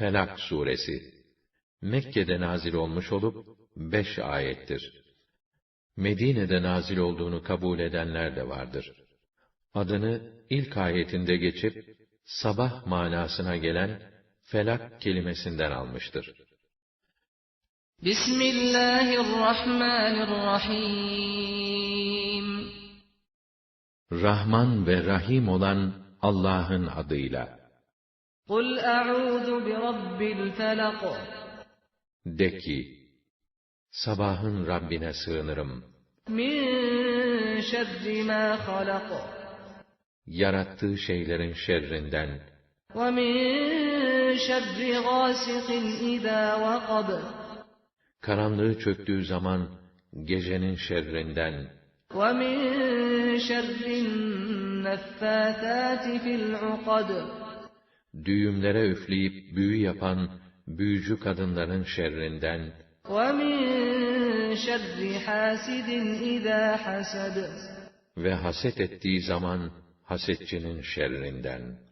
Felak suresi Mekke'de nazil olmuş olup beş ayettir. Medine'de nazil olduğunu kabul edenler de vardır. Adını ilk ayetinde geçip sabah manasına gelen felak kelimesinden almıştır. Bismillahirrahmanirrahim. Rahman ve Rahim olan Allah'ın adıyla. قُلْ اَعُوذُ بِرَبِّ الْفَلَقُ De ki, sabahın Rabbine sığınırım. مِنْ شَرِّ مَا خَلَقُ Yarattığı şeylerin şerrinden. وَمِنْ شَرِّ غَاسِقٍ اِذَا وَقَبَ Karanlığı çöktüğü zaman gecenin şerrinden. وَمِنْ شَرِّ النَّفَّاثَاتِ فِي الْعُقَدِ düğümlere üfleyip büyü yapan büyücü kadınların şerrinden ve haset ettiği zaman hasetçinin şerrinden.